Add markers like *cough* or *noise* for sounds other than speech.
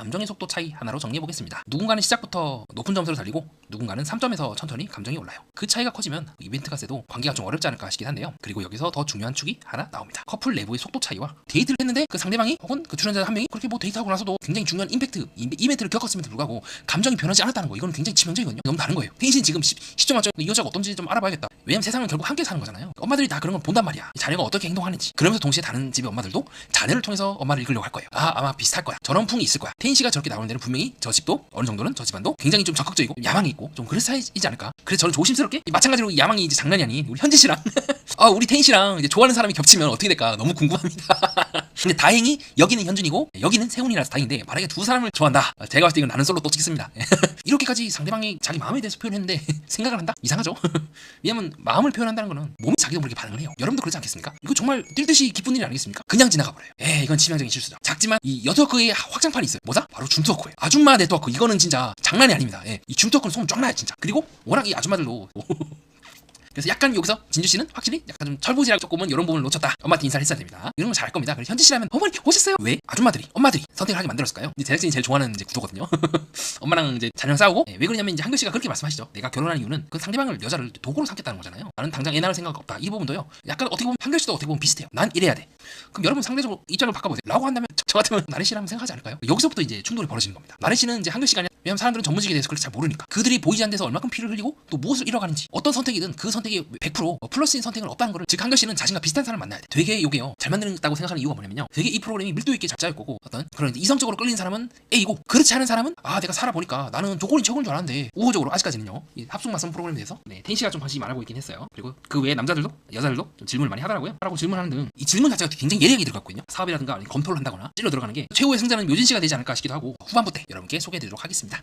감정의 속도 차이 하나로 정리해 보겠습니다. 누군가는 시작부터 높은 점수를 달리고 누군가는 3점에서 천천히 감정이 올라요. 그 차이가 커지면 이벤트가 세도 관계가 좀 어렵지 않을까 싶긴 한데요. 그리고 여기서 더 중요한 축이 하나 나옵니다. 커플 내부의 속도 차이와 데이트를 했는데 그 상대방이 혹은 그 출연자 한 명이 그렇게 뭐 데이트하고 나서도 굉장히 중요한 임팩트 이- 이벤트를 겪었음에도 불구하고 감정이 변하지 않았다는 거 이건 굉장히 치명적이거든요. 너무 다른 거예요. 텐신 지금 10, 10점 만점 이 여자가 어떤지 좀 알아봐야겠다. 왜냐면 세상은 결국 함께 사는 거잖아요. 엄마들이 다 그런 걸 본단 말이야. 자녀가 어떻게 행동하는지. 그러면서 동시에 다른 집의 엄마들도 자녀를 통해서 엄마를 이끌려고 할 거예요. 아 아마 비슷할 거야. 저런 풍이 있을 거야. 텐 씨가 저렇게 나오는 데는 분명히 저 집도 어느 정도는 저 집안도 굉장히 좀 적극적이고 야망이 있고 좀 그런 사이이지 않을까. 그래서 저는 조심스럽게 이 마찬가지로 이 야망이 이제 장난이 아닌 우리 현지 씨랑 *laughs* 아 우리 텐 씨랑 이제 좋아하는 사람이 겹치면 어떻게 될까 너무 궁금합니다. *laughs* 근데 다행히 여기는 현준이고 여기는 세훈이라서 다행인데 만약에 두 사람을 좋아한다. 아, 제가 봤을 때 이건 나는 솔로 또 찍습니다. *laughs* 이렇게까지 상대방이 자기 마음에 대해서 표현했는데 *laughs* 생각을 한다? 이상하죠? *laughs* 왜냐면 마음을 표현한다는 거는 몸이 자기도 모르게 반응을 해요. 여러분도 그렇지 않겠습니까? 이거 정말 뛸 듯이 기쁜 일이 아니겠습니까? 그냥 지나가 버려요. 에 이건 치명적인 실수죠. 작지만 이 여터크의 확장판이 있어요. 뭐다? 바로 줌터크예요. 아줌마 네트워크 이거는 진짜 장난이 아닙니다. 예, 이 줌터크는 소문 쫙 나요 진짜. 그리고 워낙 이 아줌마들도 그래서 약간 여기서 진주 씨는 확실히 약간 좀 철부지랑 조금은 이런 부분을 놓쳤다. 엄마한테 인사를 했어야 됩니다. 이런 거 잘할 겁니다. 그래서 현지 씨라면 어머니 오셨어요? 왜 아줌마들이 엄마들이 선택을 하게 만들었을까요? 이제 제작진이 제일 좋아하는 이제 구도거든요. *laughs* 엄마랑 이제 자녀랑 싸우고 예, 왜 그러냐면 이제 한글 씨가 그렇게 말씀하시죠. 내가 결혼한 이유는 그 상대방을 여자를 도구로 삼겠다는 거잖아요. 나는 당장 애 낳을 생각 없다. 이 부분도요. 약간 어떻게 보면 한글 씨도 어떻게 보면 비슷해요. 난 이래야 돼. 그럼 여러분 상대적으로 입장을 바꿔보세요. 라고 한다면 저, 저 같으면 나래 씨라면 생각하지 않을까요? 여기서부터 이제 충돌이 벌어지는 겁니다. 나래 씨는 이제 한글 씨가 아니라 왜냐면 사람들은 전문직에 대해서 그렇게 잘 모르니까. 그들이 보이지 않는 데서 얼마큼 피를 흘리고 또 무엇을 잃어가는지 어떤 선택이든 그 선택이 100% 플러스인 선택은 없다는 거를 즉 한글 씨는 자신과 비슷한 사람을 만나야 돼. 되게 요게요. 잘 만드는다고 생각하는 이유가 뭐냐면요. 되게 이 프로그램이 밀도 있게 잘 짜일 거고 어떤 그런 이성적으로 끌리는 사람은 A고 그렇지 않은 사람은 아 내가 살아보니까 나는 조건이 최고인 줄 알았는데 우호적으로 아직까지는요. 이 합숙 맞선 프로그램에 대해서 네 텐시가 좀 관심이 많아보고 있긴 했어요. 그리고 그 외에 남자들도 여자들도 좀 질문을 많이 하더라고요. 하라고 질문하는 등 이 질문 자체가 굉장히 예리하게 들어갔거든요 사업이라든가 검토를 한다거나 찔러 들어가는 게 최후의 승자는 묘진 씨가 되지 않을까 싶기도 하고 후반부 때 여러분께 소개해드리도록 하겠습니다